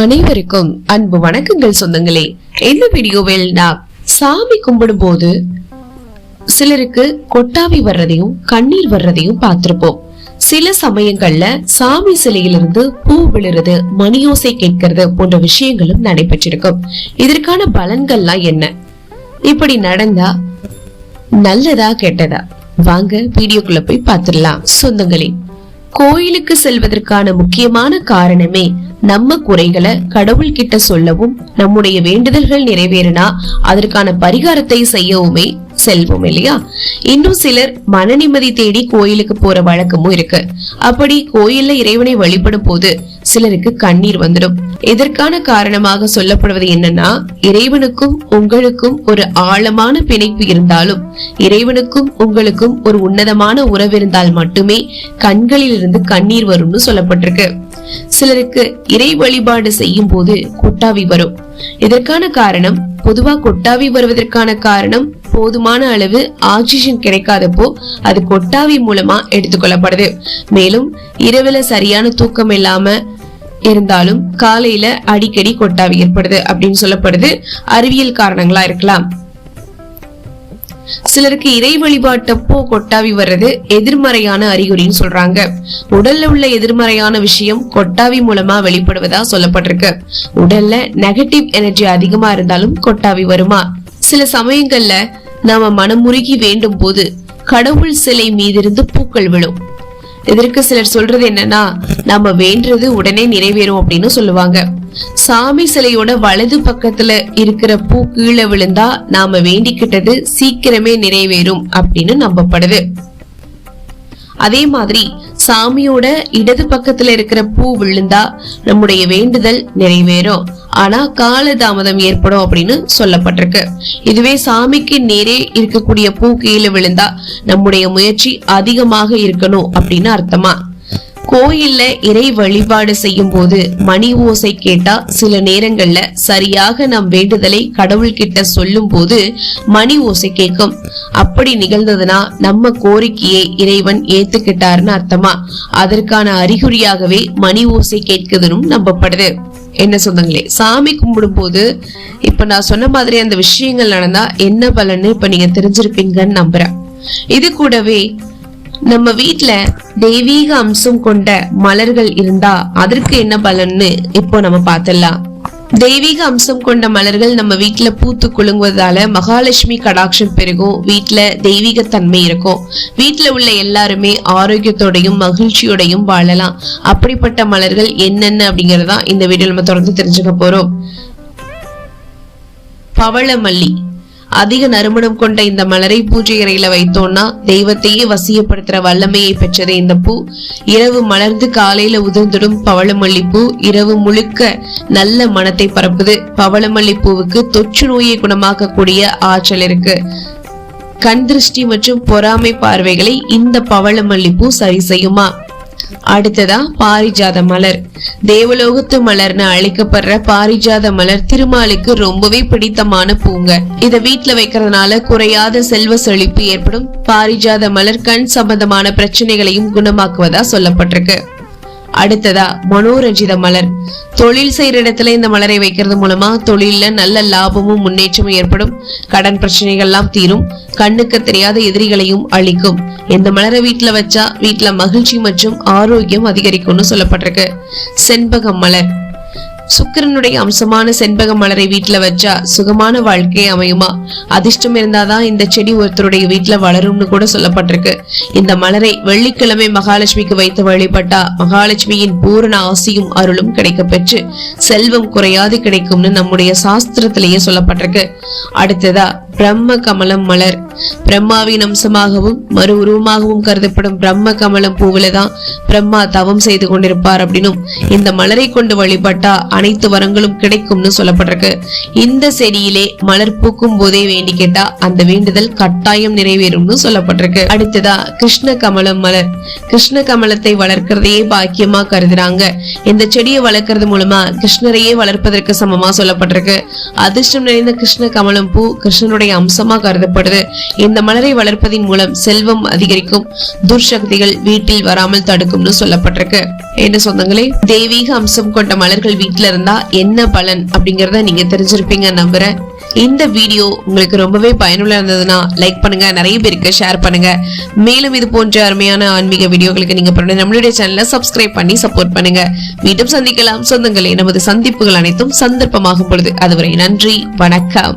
அனைவருக்கும் அன்பு வணக்கங்கள் சொந்தங்களே. இந்த வீடியோவில் நான் சாமி கும்பிடும் போது சிலருக்கு கொட்டாவி வர்றதையும் கண்ணீர் வர்றதையும் பார்த்திருப்போம். சில சமயங்கள்ல சாமி சிலையிலிருந்து பூ விழுறது மணியோசை கேட்கறது போன்ற விஷயங்களும் நடைபெற்றிருக்கும். இதற்கான பலன்கள்லாம் என்ன? இப்படி நடந்தா நல்லதா கெட்டதா? வாங்க வீடியோக்குள்ள போய் பார்த்துடலாம். சொந்தங்களே கோயிலுக்கு செல்வதற்கான முக்கியமான காரணமே நம்ம குறைகளை கடவுள் கிட்ட சொல்லவும் நம்முடைய வேண்டுதல்கள் நிறைவேறினா அதற்கான பரிகாரத்தை செய்யவுமே செல்வோம் இல்லையா? இன்னும் சிலர் மன நிம்மதி தேடி கோயிலுக்கு போற வழக்கமும் இருக்கு. அப்படி கோயில்ல இறைவனை வழிபடும் போது சிலருக்கு கண்ணீர் வந்துடும். இதற்கான காரணமாக சொல்லப்படுவது என்னன்னா இறைவனுக்கும் உங்களுக்கும் ஒரு ஆழமான பிணைப்பு இருந்தாலும் இறைவனுக்கும் உங்களுக்கும் ஒரு உன்னதமான உறவு இருந்தால் மட்டுமே கண்களில் இருந்து கண்ணீர் வரும்னு சொல்லப்பட்டிருக்கு. சிலருக்கு இறை வழிபாடு செய்யும் போது கொட்டாவி வரும். இதற்கான காரணம்? பொதுவா கொட்டாவி வருவதற்கான காரணம் போதுமான அளவு ஆக்சிஜன் கிடைக்காதப்போ அது கொட்டாவி மூலமா எடுத்துக்கொள்ளப்படுது. மேலும் இரவுல சரியான தூக்கம் இல்லாம இருந்தாலும் காலையில அடிக்கடி கொட்டாவி ஏற்படுது அப்படின்னு சொல்லப்படுது. அறிவியல் காரணங்களா இருக்கலாம். சிலருக்கு இறை வழிபாட்டப்போ கொட்டாவி வர்றது எதிர்மறையான அறிகுறின்னு சொல்றாங்க. உடல்ல உள்ள எதிர்மறையான விஷயம் கொட்டாவி மூலமா வெளிப்படுவதா சொல்லப்பட்டிருக்கு. உடல்ல நெகட்டிவ் எனர்ஜி அதிகமா இருந்தாலும் கொட்டாவி வருமா? சில சமயங்கள்ல நாம மனமுருகி வேண்டும் போது கடவுள் சிலை மீதிருந்து பூக்கள் விழும். இதற்கு சிலர் சொல்றது என்னன்னா நாம வேண்டது உடனே நிறைவேறும் அப்படின்னு சொல்லுவாங்க. சாமி சிலையோட வலது பக்கத்துல இருக்கிற பூ கீழே விழுந்தா நாம வேண்டிக்கிட்டது சீக்கிரமே நிறைவேறும் அப்படின்னு நம்பப்படுது. அதே மாதிரி சாமியோட இடது பக்கத்துல இருக்கிற பூ விழுந்தா நம்முடைய வேண்டுதல் நிறைவேறும். ஆனா கால தாமதம் ஏற்படும் அப்படின்னு சொல்லப்பட்டிருக்கு. இதுவே சாமிக்கு நேரே இருக்கக்கூடிய பூ கீழே விழுந்தா நம்முடைய முயற்சி அதிகமாக இருக்கணும் அப்படின்னு அர்த்தமா? கோயில்ல இறை வழிபாடு செய்யும் போது மணி ஓசை கேட்டா சில நேரங்கள்ல சரியாக நம் வேண்டுதலை கடவுள் கிட்ட சொல்லும் போது மணி ஓசை கேட்கும். அப்படி நிகழ்ந்ததுன்னா நம்ம கோரிக்கையை இறைவன் ஏத்துக்கிட்டாருன்னு அர்த்தமா? அதற்கான அறிகுறியாகவே மணி ஓசை கேட்குதுன்னு நம்பப்படுது. என்ன சொந்தங்களே சாமி கும்பிடும் போது இப்ப நான் சொன்ன மாதிரி அந்த விஷயங்கள் நடந்தா என்ன பலன்னு இப்ப நீங்க தெரிஞ்சிருப்பீங்கன்னு நம்புறேன். இது கூடவே நம்ம வீட்டுல தெய்வீக அம்சம் கொண்ட மலர்கள் இருந்தா அதற்கு என்ன பலன்னு இப்போ நம்ம பார்த்தலாம் தெய்வீக அம்சம் கொண்ட மலர்கள் நம்ம வீட்ல பூத்து குலுங்குவதால மகாலட்சுமி கடாட்சம் பெருகும். வீட்ல தெய்வீக தன்மை இருக்கும். வீட்டுல உள்ள எல்லாருமே ஆரோக்கியத்தோடையும் மகிழ்ச்சியோடையும் வாழலாம். அப்படிப்பட்ட மலர்கள் என்னென்ன அப்படிங்கறதா இந்த வீடியோ நம்ம தொடர்ந்து தெரிஞ்சுக்க போறோம். பவளமல்லி. அதிக நறுமணம் கொண்ட இந்த மலரை பூஜை அறையில வைத்தோம்னா தெய்வத்தையே வசியப்படுத்துற வல்லமையை பெற்றது இந்த பூ. இரவு மலர்ந்து காலையில உதிர்ந்திடும் பவளமல்லி பூ இரவு முழுக்க நல்ல மனத்தை பரப்புது. பவளமல்லி பூவுக்கு தொற்று நோயை குணமாக்கக்கூடிய ஆற்றல் இருக்கு. கண் திருஷ்டி மற்றும் பொறாமை பார்வைகளை இந்த பவளமல்லி பூ சரி செய்யுமா? அடுத்ததா பாரிஜாத மலர். தேவலோகத்து மலர்னு அழைக்கப்படுற பாரிஜாத மலர் திருமாலுக்கு ரொம்பவே பிடித்தமான பூங்க. இத வீட்ல வைக்கிறதுனால குறையாத செல்வ செழிப்பு ஏற்படும். பாரிஜாத மலர் கண் சம்பந்தமான பிரச்சனைகளையும் குணமாக்குவதா சொல்லப்பட்டிருக்கு. அடுத்ததா மனோரஞ்சித மலர். தொழில் செய்யற இடத்துல இந்த மலரை வைக்கிறது மூலமா தொழில்ல நல்ல லாபமும் முன்னேற்றமும் ஏற்படும். கடன் பிரச்சனைகள்லாம் தீரும். கண்ணுக்கு தெரியாத எதிரிகளையும் அழிக்கும். இந்த மலரை வீட்டுல வச்சா வீட்டுல மகிழ்ச்சி மற்றும் ஆரோக்கியம் அதிகரிக்கும்னு சொல்லப்பட்டிருக்கு. செண்பகம் மலர். சுக்கிரனுடைய அம்சமான செண்பக மலரை வீட்டுல வச்சா சுகமான வாழ்க்கை அமையுமா? அதிர்ஷ்டம் இருந்தாதான் இந்த செடி ஒருத்தருடைய வீட்டுல வளரும்னு கூட சொல்லப்பட்டிருக்கு. இந்த மலரை வெள்ளிக்கிழமை மகாலட்சுமிக்கு வைத்து வழிபட்டா மகாலட்சுமியின் பூரண ஆசியும் அருளும் கிடைக்க பெற்று செல்வம் குறையாது கிடைக்கும்னு நம்முடைய சாஸ்திரத்திலேயே சொல்லப்பட்டிருக்கு. அடுத்ததா பிரம்ம கமலம் மலர். பிரம்மாவின் அம்சமாகவும் மறு உருவமாகவும் கருதப்படும் பிரம்ம கமலம் பூவில தான் பிரம்மா தவம் செய்து கொண்டிருப்பார் அப்படின்னும் இந்த மலரை கொண்டு வழிபட்டா அனைத்து வரங்களும் கிடைக்கும்னு சொல்லப்பட்டிருக்கு. இந்த செடியிலே மலர் பூக்கும் போதே வேண்டி கேட்டா அந்த வேண்டுதல் கட்டாயம் நிறைவேறும்னு சொல்லப்பட்டிருக்கு. அடுத்ததா கிருஷ்ண கமலம் மலர். கிருஷ்ண கமலத்தை வளர்க்கிறதையே பாக்கியமா கருதுறாங்க. இந்த செடியை வளர்க்கறது மூலமா கிருஷ்ணரையே வளர்ப்பதற்கு சமமா சொல்லப்பட்டிருக்கு. அதிர்ஷ்டம் நிறைந்த கிருஷ்ண கமலம் பூ கிருஷ்ணனுடைய மலருடைய அம்சமாக கருதப்படுது. இந்த மலரை வளர்ப்பதின் மூலம் செல்வம் அதிகரிக்கும். துர்சக்திகள் வீட்டில் வராமல் தடுக்கும்னு சொல்லப்பட்டிருக்கு. என்ன சொந்தங்களே? தெய்வீக அம்சம் கொண்ட மலர்கள் வீட்டுல இருந்தா என்ன பலன் அப்படிங்கறத நீங்க தெரிஞ்சிருப்பீங்க நம்புறேன் இந்த வீடியோ உங்களுக்கு ரொம்பவே பயனுள்ள இருந்ததுன்னா லைக் பண்ணுங்க நிறைய பேருக்கு ஷேர் பண்ணுங்க. மேலும் இது போன்ற அருமையான ஆன்மீக வீடியோகளுக்கு நீங்க பண்ணுங்க நம்மளுடைய சேனலை சப்ஸ்கிரைப் பண்ணி சப்போர்ட் பண்ணுங்க. மீண்டும் சந்திக்கலாம். சொந்தங்களே நமது சந்திப்புகள் அனைத்தும் சந்தர்ப்பமாகும் பொழுது. அதுவரை நன்றி வணக்கம்.